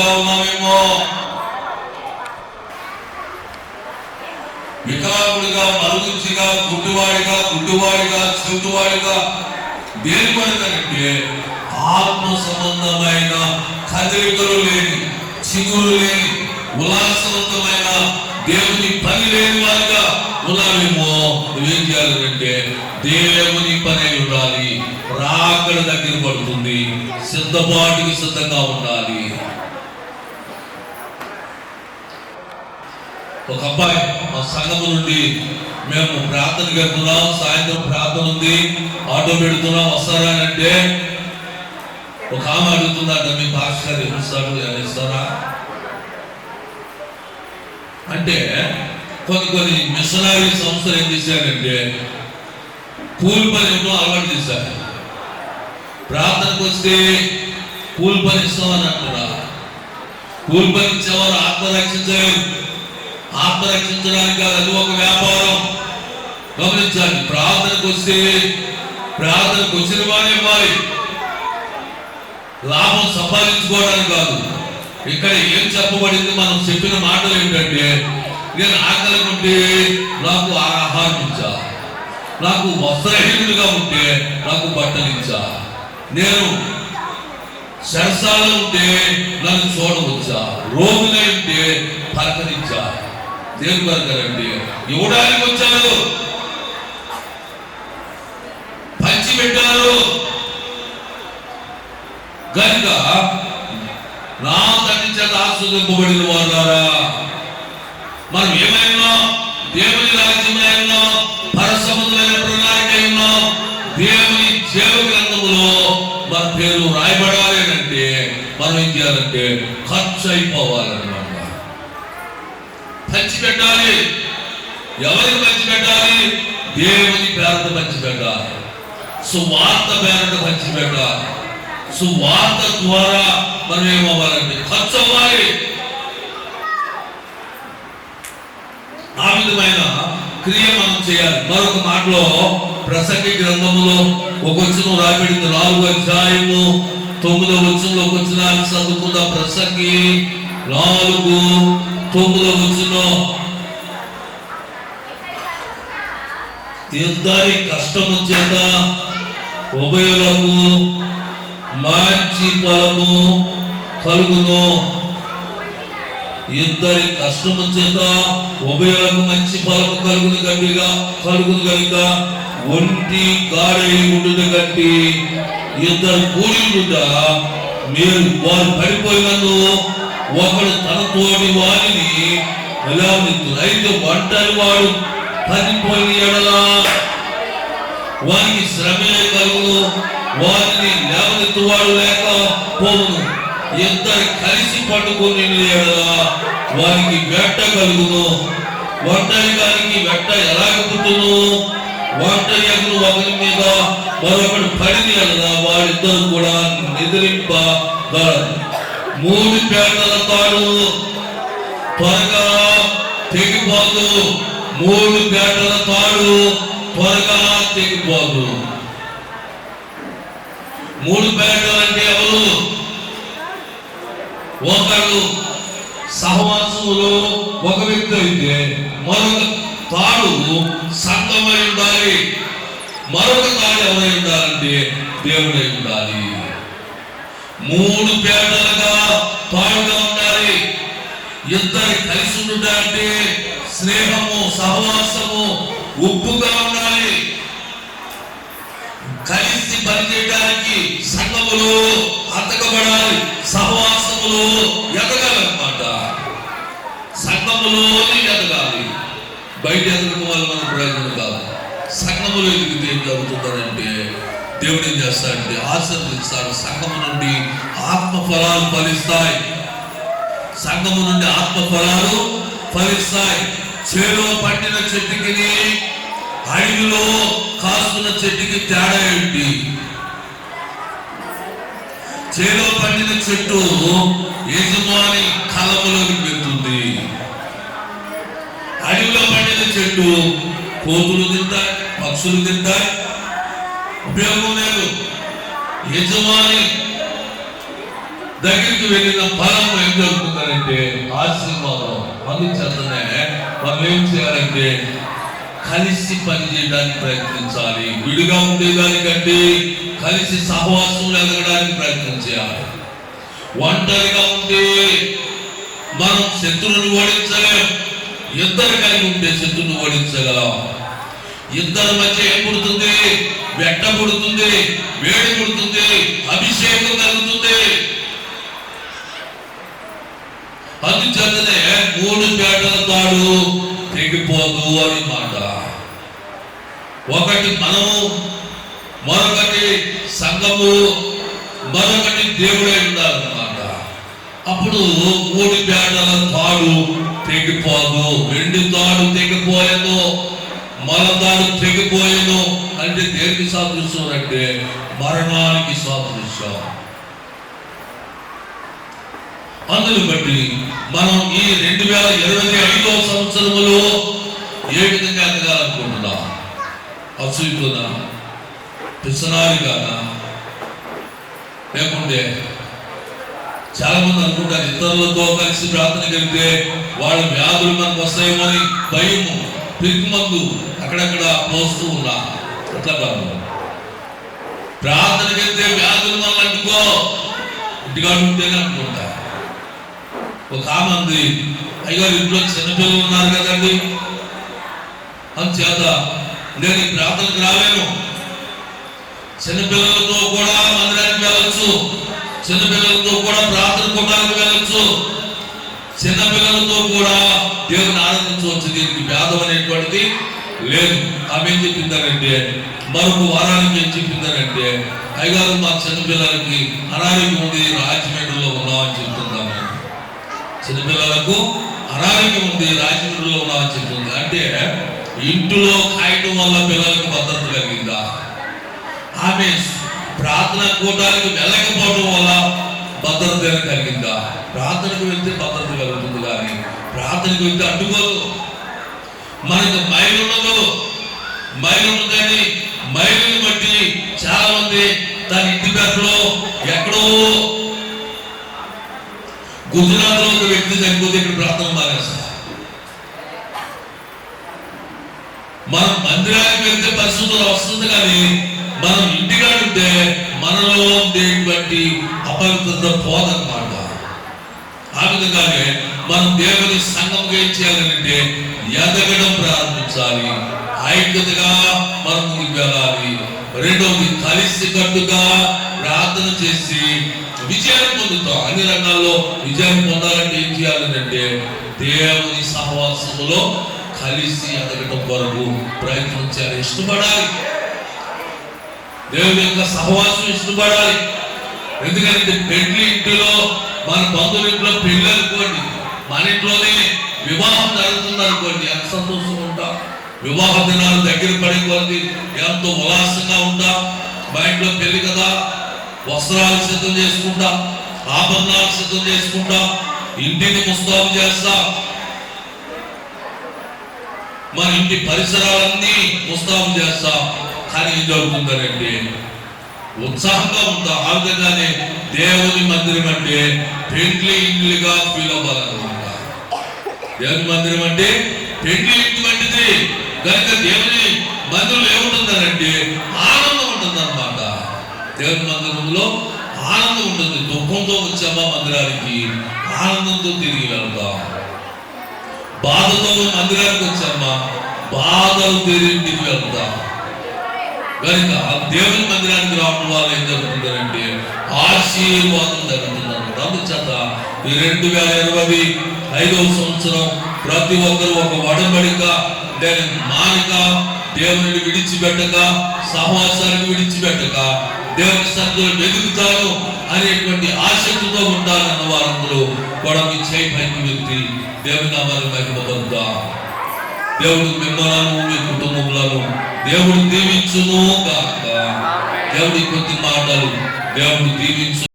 ఉన్నామేమో వికలాంగుడిగా మరుగుచ్చిగా గుడ్డువాడిగా గుడ్డువాడిగా చెవిటివాడిగా దేని కొరకనంటే ఆత్మ సంబంధమైన కదలికలు లేని చిగురు లేని ఉల్లాసవంతమైన దేవుని పని లేని వారిగా ఉన్నామేమో నువ్వేం చేయాలంటే దేవుని పని ఉండాలి. రాకడ దగ్గర పడుతుంది. సిద్ధపాటుకి సిద్ధంగా ఉండాలి. ఒక అబ్బాయి మా సంఘము నుండి మేము ప్రార్థనకి వెళ్తున్నాం సాయంత్రం ప్రార్థన ఉంది ఆటో పెడుతున్నాం వస్తారా అని అంటే ఒక ఆమె అడుగుతుందట మీ పాస్టర్ గారు ఎప్పుడు అని ఇస్తారా అంటే కొన్ని కొన్ని మిషనరీ సంస్థలు ఏం చేశారంటే కూలి పని ఇవ్వడం అలవాటు చేశారు. ప్రార్థనకు వస్తే కూలి పని ఇస్తామని అంటున్నారు. కూలి పని ఇచ్చేవారు ఆత్మ రక్షించలేదు ఆత్మ రక్షించడానికి కాదు అది ఒక వ్యాపారం. గమనించాలి ప్రార్థనకు వస్తే ప్రార్థనకు వచ్చిన వారే ఇవ్వాలి లాభం సంపాదించుకోవడానికి కాదు. ఇక్కడ ఏం చెప్పబడింది మనం చెప్పిన మాటలు ఏంటంటే నేను ఆకలి ఉంటే నాకు ఆహారం ఇచ్చా నాకు వస్త్రహీనుడిగా ఉంటే నాకు బట్టలు ఇచ్చా నేను శరసాలు ఉంటే నన్ను చూడవచ్చా. రోగులై ఉంటే పలకరించా దేని గారండి ఇవ్వడానికి వచ్చారు? పంచి పెట్టారు. కనుక నా తండ్రి చేత ఆస్వాదింపబడిన వారారా మనం ఏమైనా దేవుని రాజ్యమై ఉన్నాం పరసముద్రమైన ప్రణాళిక ఉన్నాం దేవుని జీవ గ్రంథములో మన పేరు రాయబడాలి అంటే మనం ఏం చేయాలంటే ఖర్చు అయిపోవాలన్నమాట పెట్టాలి. ఎవరికి పంచి పెట్టాలి? దేవుని పేరట పంచి పెట్టాలి. సువార్త పేరట పంచి పెట్టాలి. సువార్త ద్వారా మనం ఏమవ్వాలండి ఖర్చు అవ్వాలి. ఆ విధమైన క్రియ మనం చేయాలి. మరొక మాటలో ప్రసంగి గ్రంథములో ఒక వచ్చిన రాబడింది నాలుగు అధ్యాయము తొమ్మిదో వచ్చిన ఒక వచ్చిన చదువుకున్న ప్రసంగి నాలుగు తొమ్మిదో కూర్చున్నో ఇద్దరి కష్టము చేత ఉభయులకు మంచి ఫలము కలుగును. ఇద్దరి కష్టము చేత ఉభయులకు మంచి ఫలము కలుగును గట్టిగా కలుగును కనుక ఒంటి గాడి ఉండుట గట్టి ఇద్దరు కూడి ఉండుట మీరు వారు పడిపోయినందు ఒకడు తనతోటి వారిని ఎలా అయితే ఒంటరి వాడు పడిపోయిన ఎడలా వారికి శ్రమే కలుగును. వారిని లేవనెత్తువాడు లేక పోవును. ఇద్దరు కలిసి పట్టుకొని ఎడలా వారికి వెట్ట కలుగును. ఒంటరి గారికి వెట్ట ఎలా పుట్టును ఒంటరి అగును ఒకరి మీద మరొకటి పడింది ఎడలా వారిద్దరు కూడా నిద్రింపగలరు మూడు పేటల తాడు. త్వరగా తెగిపోదు మూడు పేటల తాడు. త్వరగా తెగిపోదు మూడు పేటలు అంటే ఎవరు? ఒకరు సహవాసంలో ఒక వ్యక్తి అయితే మరొక తాడు సంగమై ఉండాలి. మరొక తాడు ఎవరై ఉండాలంటే దేవుడై ఉండాలి. మూడు పేటలుగా తాడుగా ఉండాలి. ఇద్దరు కలిసి ఉండుట అంటే స్నేహము సహవాసము ఉప్పుగా ఉండాలి. కలిసి పనిచేయడానికి సంఘములు అతకబడాలి సహవాసములు ఎదగాలన్నమాట. సంఘములో ఎదగాలి. బయట ఎదగడం వల్ల మన ప్రయోజనం కాదు. సంఘములో ఎదిగితే ఏం జరుగుతుందంటే దేవుడు ఏం చేస్తాడంటే ఆశీర్వదిస్తాడు సంఘము నుండి ఆత్మ ఫలాలు ఫలిస్తాయి. సంఘము నుండి ఆత్మ ఫలాలు ఫలిస్తాయి. చేలో పట్టిన చెట్టుకి అడవిలో కాస్తున్న చెట్టుకి తేడా ఏంటి? చేలో పండిన చెట్టు యజమాని కలములోకి వెళ్తుంది. అడవిలో పండిన చెట్టు కోతులు తింటాయి పక్షులు తింటాయి. ఉపయోగం లేదు. యజమాని దగ్గరికి వెళ్ళిన ఫలం ఏం జరుగుతుందంటే ఆశీర్వాదం అందుచేతనే మనం ఏం చేయాలంటే కలిసి పని చేయడానికి ప్రయత్నించాలి. విడిగా ఉండేదానికంటే కలిసి సహవాసం ఎదగడానికి ప్రయత్నం చేయాలి. ఒంటరిగా ఉంటే మనం శత్రువుని ఓడించలేం. ఇద్దరు కలిగి ఉంటే శత్రువుని ఓడించగలం. ఇద్దరి మధ్య ఏం పుడుతుంది? వెట్ట పుడుతుంది వేడి పుడుతుంది అభిషేకం కలుగుతుంది. అందుచేతనే మూడు పేటల తాడు తెగిపోదు అని మాట ఒకటి మనము మరొకటి సంఘము మరొకటి దేవుడే ఉన్నారన్నమాట అప్పుడు మూడు పేట తాడు తెగిపోదు రెండు తాడు తెగిపోయేను మల తాడు తెగిపోయేను అంటే దేనికి సాదృశ్యం అంటే మరణానికి సాదృశ్యం అందుని బట్టి మనం ఈ రెండు వేల ఇరవై ఐదో సంవత్సరములో ఏ విధంగా ఎదగాలనుకుంటున్నాం? అసూయతోనా పిసనారిగానా? లేకుంటే చాలా మంది అనుకుంటారు ఇతరులతో కలిసి ప్రార్థన కలిగితే వాళ్ళ వ్యాధులు మనకు వస్తాయేమో అని భయము పిరికి మందు అక్కడక్కడ పోస్తూ ఉన్నా. అట్లా కాదు. ప్రార్థన వెళ్తే వ్యాధులు మనం అంటుకో ఇంటికాడు ఉంటేనే అనుకుంటా. ఒక ఆమె అంది అయ్యో ఇంట్లో చిన్నపిల్లలు ఉన్నారు కదండి. అందుచేత నేను ఈ ప్రార్థనకు రాలేను. చిన్నపిల్లలతో కూడా మందిరానికి వెళ్ళచ్చు. చిన్నపిల్లలతో కూడా ప్రార్థన కూటానికి వెళ్ళచ్చు. చిన్నపిల్లలతో కూడా దేవుని ఆనందించవచ్చు దీనికి భేదం అనేటువంటిది లేదు. ఆమె ఏం చెప్పిందనంటే మరొక వారానికి ఏం చెప్పిందనంటే అయ్యారు మా చిన్నపిల్లలకి అనారోగ్యం ఉంది. రాజమండ్రిలో చిన్నపిల్లలకు అనారోగ్యం ఉంది రాజకీయంలో ఉన్నామని చెప్తుంది అంటే ఇంటిలో కాయటం వల్ల పిల్లలకు భద్రత కలిగిందా? ఆమె ప్రార్థన కూటానికి వెళ్ళకపోవడం వల్ల భద్రత కలిగిందా? ప్రార్థనకు వెళ్తే భద్రత కలుగుతుంది కానీ ప్రార్థనకు వెళ్తే అడ్డుకోదు. మనకు మైలు ఉండదు మైలు ఉండదని మైలుని బట్టి చాలా మంది తన ఇంటి దగ్గరలో ఎక్కడో గుజరాత్లో ఒక వ్యక్తి చనిపోతే ఇక్కడ ప్రార్థన మానేస్తారు మనం మందిరానికి వెళ్తే పరిశుద్ధత వస్తుంది కానీ మనం ఇంటికాడ ఉంటే మనలో ఉండేటువంటి అపవిత్రత పోదన్నమాట. ఆ విధంగానే మనం దేవుని సంఘం ఏం చేయాలంటే ఎదగడం ప్రారంభించాలి. ఐక్యతగా మనం ముందుకు వెళ్ళాలి రెండవది కలిసి కట్టుగా ప్రార్థన చేసి విజయం పొందుతాం. అన్ని రంగాల్లో విజయం పొందాలంటే ఏం చేయాలంటే దేవుని సహవాసంలో కలిసి ఎదగడం కొరకు ప్రయత్నం చేయాలి ఇష్టపడాలి. దేవుని యొక్క సహవాసం ఇష్టపడాలి. ఎందుకంటే పెళ్ళి ఇంటిలో మన బంధువుల ఇంట్లో పెళ్ళి అనుకోండి మన ఇంట్లోనే వివాహం జరుగుతుంది అనుకోండి ఎంత సంతోషంగా ఉంటాం. వివాహ దినాలు దగ్గర పడే కొద్ది ఎంతో ఉల్లాసంగా ఉంటాం. మా ఇంట్లో పెళ్ళి కదా వస్త్రాలు సిద్ధం చేసుకుంటాం ఆభరణాలు సిద్ధం చేసుకుంటాం ఇంటిని ముస్తాబు చేస్తాం. మన ఇంటి పరిసరాలన్నీ ముస్తాబు చేస్తాం. కానీ ఏం జరుగుతుందనంటే ఉత్సాహంగా ఉంటాం. ఆ విధంగానే దేవుని మందిరం అంటే పెండ్లి ఇండ్లుగా ఫీల్ అవ్వాలన్నమాట. దేవుని మందిరం అంటే పెండ్లి ఇంటి వంటిది. కనుక దేవుని మందిరం ఏముంటుందనంటే ఆనందం ఉంటుంది అనమాట దేవుని మందిరంలో ఆనందం ఉంటుంది. దుఃఖంతో వచ్చామా మందిరానికి? ఆనందంతో తిరిగి వెళ్తాం. బాధతో మందిరానికి వచ్చామా? బాధలు తిరిగి వెళ్తా కనుక దేవుని మందిరానికి రావడం వల్ల ఏం జరుగుతుందంటే ఆశీర్వాదం జరుగుతుందన్నమాట. అందుచేత ఈ రెండు వేల ఇరవై ఐదవ సంవత్సరం ప్రతి ఒక్కరు ఒక వడబడిక నేను మానిక దేవుని విడిచిపెట్టక సహవాసానికి విడిచిపెట్టక దేవుని సత్తులు ఎదుగుతాను అనేటువంటి ఆసక్తితో ఉండాలన్న వారందరూ కూడా మీ చేయి పైకి వ్యక్తి దేవుని నామాన్ని మహిమపరుద్దాం. దేవుడు మిమ్మలను మీ కుటుంబములను దేవుడు దీవించును కాక దేవుడి కొద్ది మాటలు దేవుడు దీవించు